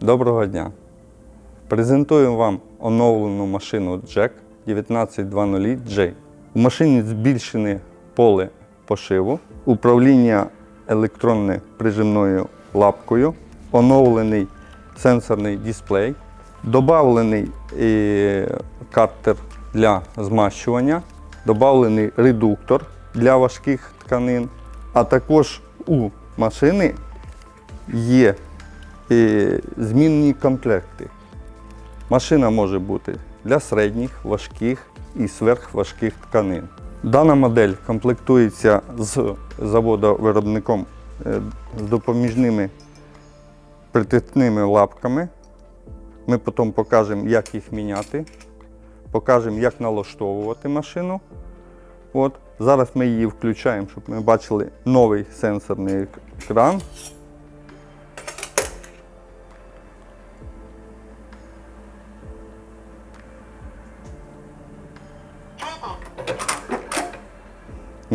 Доброго дня! Презентуємо вам оновлену машину Jack 1920J. У машині збільшене поле пошиву, управління електронною прижимною лапкою, оновлений сенсорний дисплей, додавлений е, картер для змащування, додавлений редуктор для важких тканин, а також у машини є змінні комплекти. Машина може бути для середніх, важких і сверхважких тканин. Дана модель комплектується з заводом-виробником е, з допоміжними притисними лапками. Ми потім покажемо, як їх міняти, покажемо, як налаштовувати машину. От. Зараз ми її включаємо, щоб ми бачили новий сенсорний екран.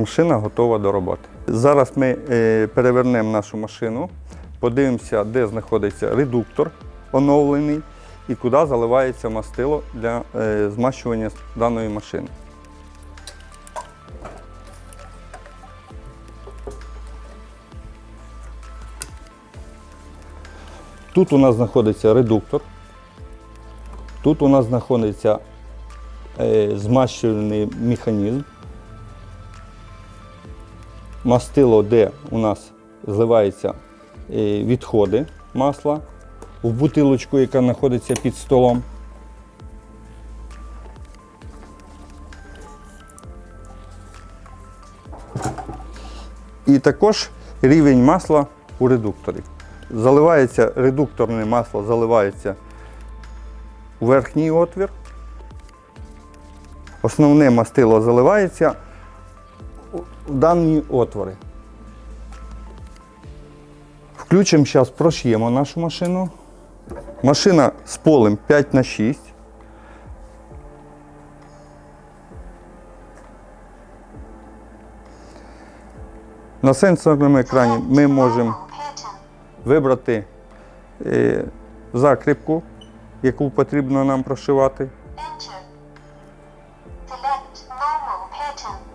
Машина готова до роботи. Зараз ми е, перевернемо нашу машину, подивимося, де знаходиться редуктор оновлений і куди заливається мастило для е, змащування даної машини. Тут у нас знаходиться редуктор. Тут у нас знаходиться е, змащувальний механізм. Мастило, де у нас зливаються е, відходи масла в бутилочку, яка знаходиться під столом. І також рівень масла у редукторі. Заливається редукторне масло, заливається у верхній отвір. Основне мастило заливається в дані отвори. Включимо зараз, прош'ємо нашу машину. Машина з полем 5 на 6. На сенсорному екрані ми можемо вибрати е, закріпку, яку потрібно нам прошивати. Select normal pattern.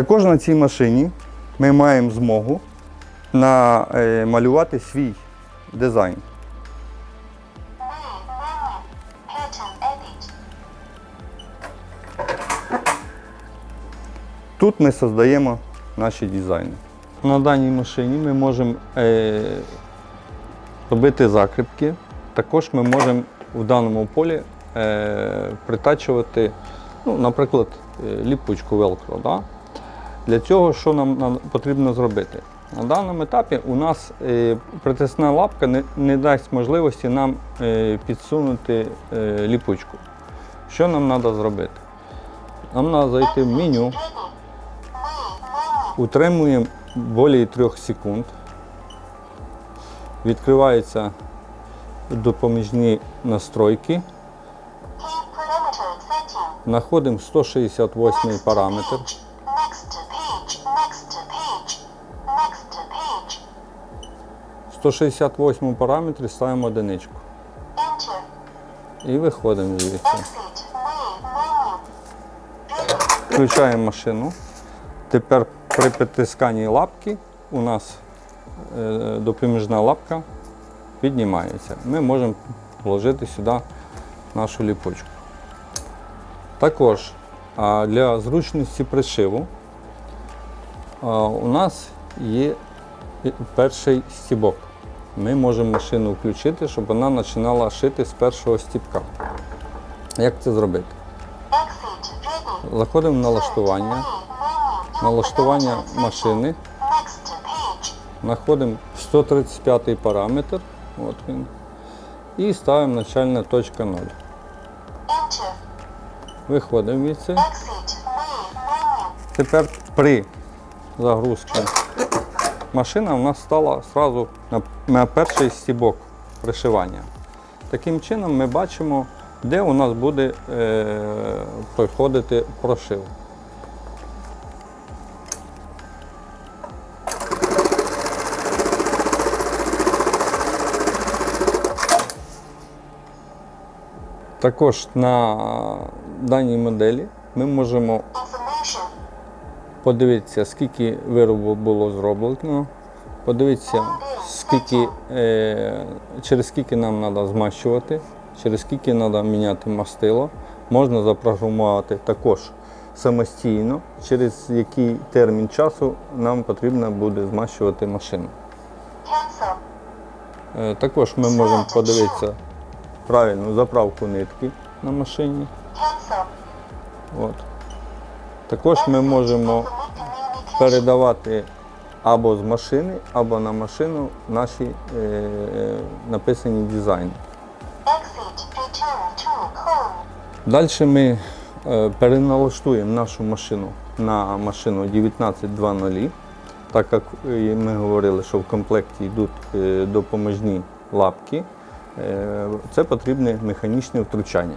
Також на цій машині ми маємо змогу намалювати свій дизайн. Тут ми создаємо наші дизайни. На даній машині ми можемо е, робити закріпки. Також ми можемо в даному полі е, притачувати, ну, наприклад, е, ліпучку Velcro. Да? Для цього що нам потрібно зробити? На даному етапі у нас е, притисна лапка не, не дасть можливості нам е, підсунути е, ліпучку. Що нам треба зробити? Нам треба зайти в меню. Утримуємо більше 3 секунд. Відкриваються допоміжні настройки. Знаходимо 168 Next параметр. 168 параметрі ставимо одиничку. І виходимо звідси. Включаємо машину. Тепер при притисканні лапки у нас е, допоміжна лапка піднімається. Ми можемо вложити сюди нашу ліпочку. Також для зручності пришиву у нас є перший стібок. Ми можемо машину включити, щоб вона починала шити з першого стібка. Як це зробити? Заходимо в налаштування. Налаштування машини. Знаходимо 135 параметр. От він. І ставимо начальна точка 0. Виходимо від це. Тепер при загрузці машина у нас стала одразу на перший стібок пришивання. Таким чином ми бачимо де у нас буде е, проходити прошив. Також на даній моделі ми можемо подивитися, скільки виробу було зроблено, подивитися, скільки, е, через скільки нам треба змащувати, через скільки треба міняти мастило. Можна запрограмувати також самостійно, через який термін часу нам потрібно буде змащувати машину. Е, Також ми можемо подивитися правильну заправку нитки на машині. От. Також ми можемо передавати або з машини, або на машину наші е, е, написані дизайни. Далі ми е, переналаштуємо нашу машину на машину 1920, так як е, ми говорили, що в комплекті йдуть е, допоможні лапки. Е, Це потрібне механічне втручання.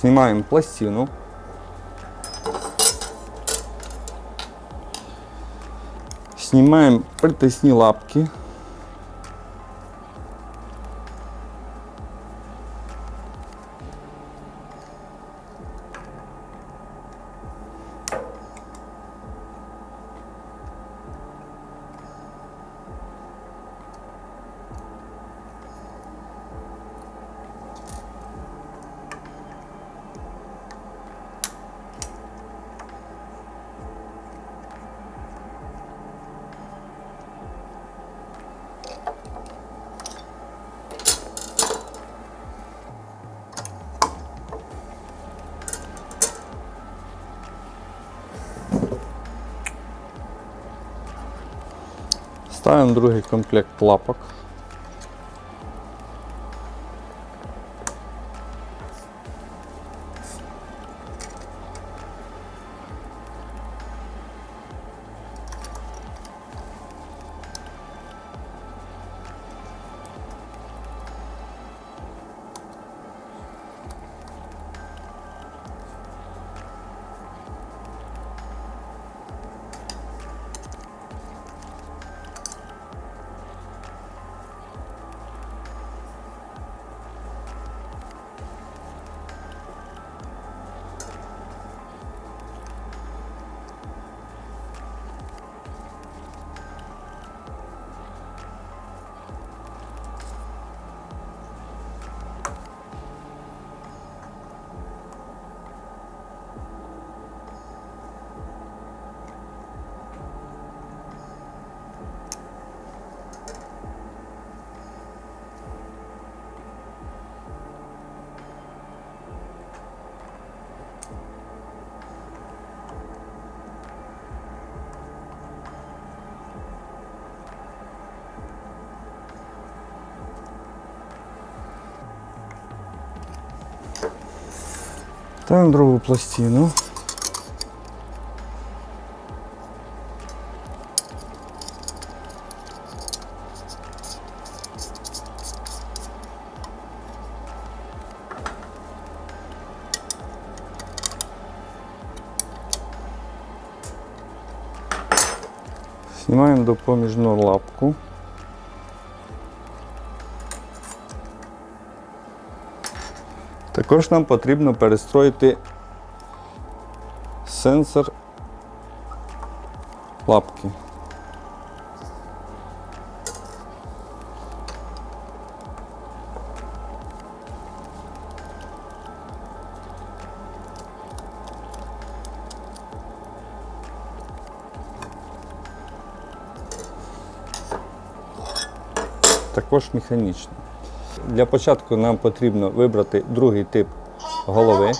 Знімаємо пластину. Снимаем притисні лапки. Ставимо другий комплект лапок. Ставимо другу пластину. Знімаємо допоміжну лапку. Також нам потрібно перестроїти сенсор лапки. Також механічно. Для початку нам потрібно вибрати другий тип голови.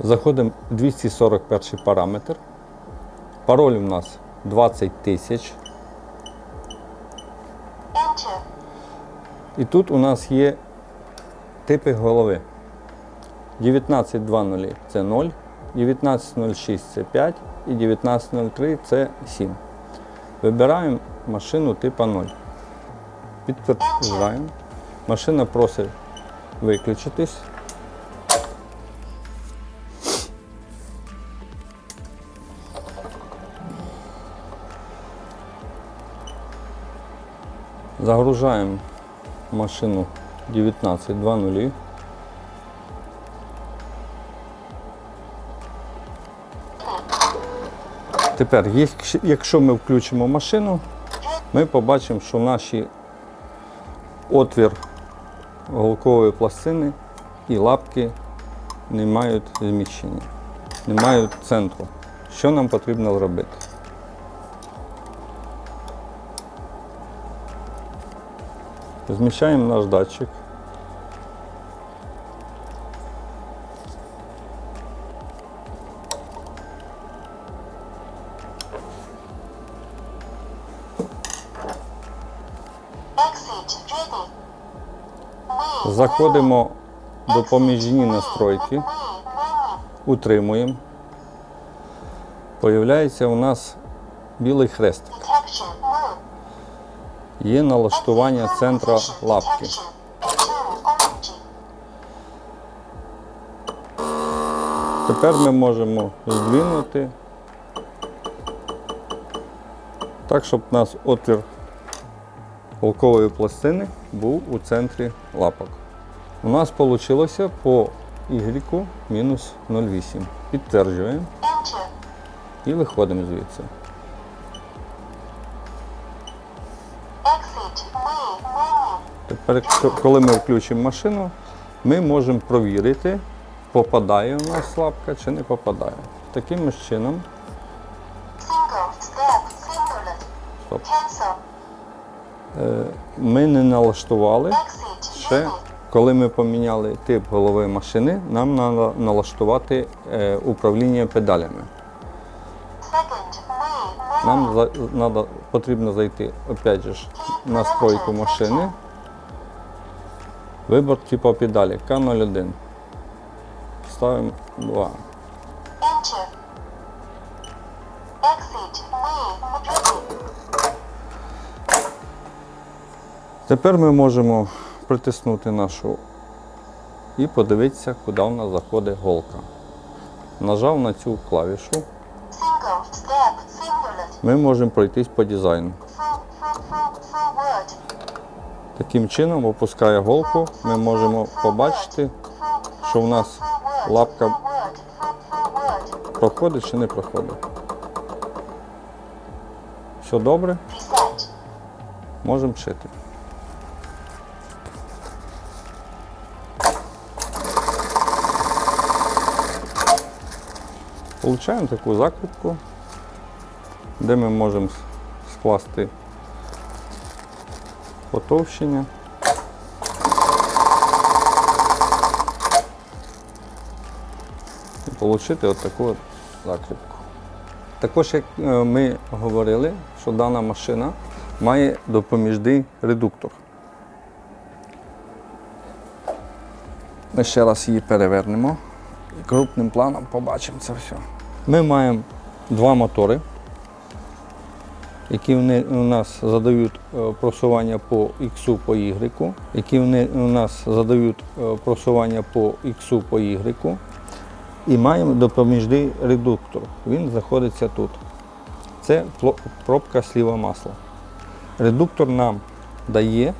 Заходимо в 241 параметр. Пароль у нас 20 тисяч. І тут у нас є типи голови. 19.00 це 0, 19.06 це 5 і 19.03 це 7. Вибираємо машину типа 0. Підтверджуємо. Машина просить виключитись. Загружаємо машину 19.00. Тепер, якщо ми включимо машину, ми побачимо, що наші отвір голкової пластини і лапки не мають зміщення, не мають центру. Що нам потрібно зробити? Зміщаємо наш датчик. Заходимо в menu. допоміжні настройки, утримуємо. Появляється у нас білий хрест. Є налаштування центра лапки. Тепер ми можемо здвинути так, щоб у нас отвір голкової пластини був у центрі лапок. У нас вийшло по Y мінус 0,8. Підтверджуємо і виходимо звідси. Тепер, коли ми включимо машину, ми можемо провірити, попадає у нас лапка чи не попадає. Таким чином. Стоп. Е, ми не налаштували ще, коли ми поміняли тип голови машини, нам треба налаштувати е, управління педалями. Нам надо, потрібно зайти опять же ж, в настройку машини. Вибор типу педалі К01. Ставимо 2. Тепер ми можемо притиснути нашу і подивитися, куди в нас заходить голка. Нажав на цю клавішу, ми можемо пройтись по дизайну. Таким чином, опускає голку, ми можемо побачити, що в нас лапка проходить чи не проходить. Все добре, можемо шити. Получаємо таку закріпку, де ми можемо скласти потовщення. І отримати от таку от закріпку. Також, як е, ми говорили, що дана машина має допоміжний редуктор. Ми ще раз її перевернемо і крупним планом побачимо це все. Ми маємо два мотори, які у нас задають е, просування по X по Y, які у нас задають е, просування по X по Y. І маємо допоміжний редуктор. Він знаходиться тут. Це пробка сліва масла. Редуктор нам дає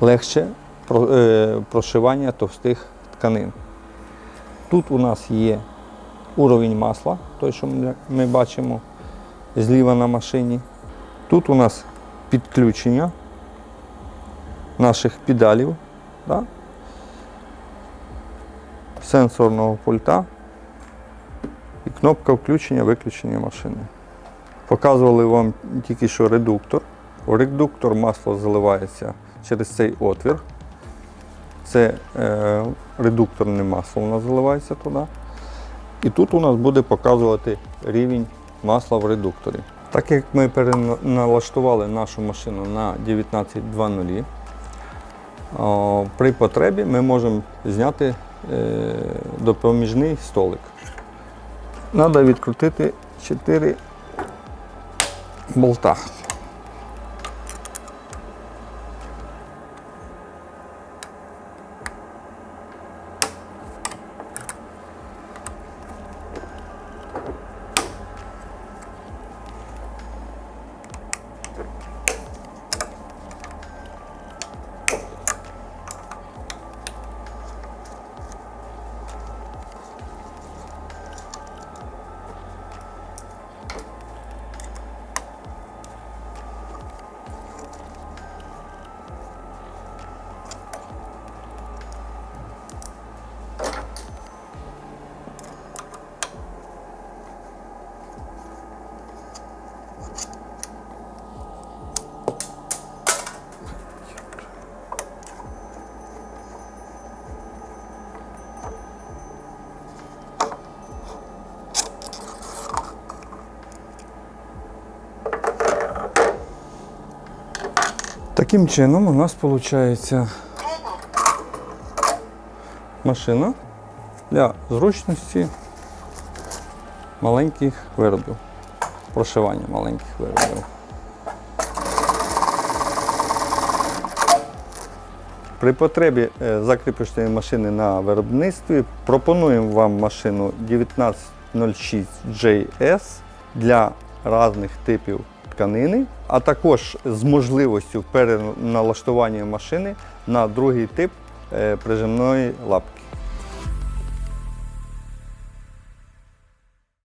легше е, прошивання товстих тканин. Тут у нас є уровень масла, той, що ми- бачимо зліва на машині. Тут у нас підключення наших педалів. Да? сенсорного пульта і кнопка включення-виключення машини. Показували вам тільки що редуктор. У редуктор масло заливається через цей отвір. Це е, редукторне масло у нас заливається туди. І тут у нас буде показувати рівень масла в редукторі. Так як ми переналаштували нашу машину на 19.00, О, При потребі ми можемо зняти е, допоміжний столик. Треба відкрутити 4 болта. Таким чином у нас виходить машина для зручності маленьких виробів, прошивання маленьких виробів. При потребі е, закріпочної машини на виробництві пропонуємо вам машину 1906 JS для різних типів тканини, а також з можливістю переналаштування машини на другий тип е, прижимної лапки.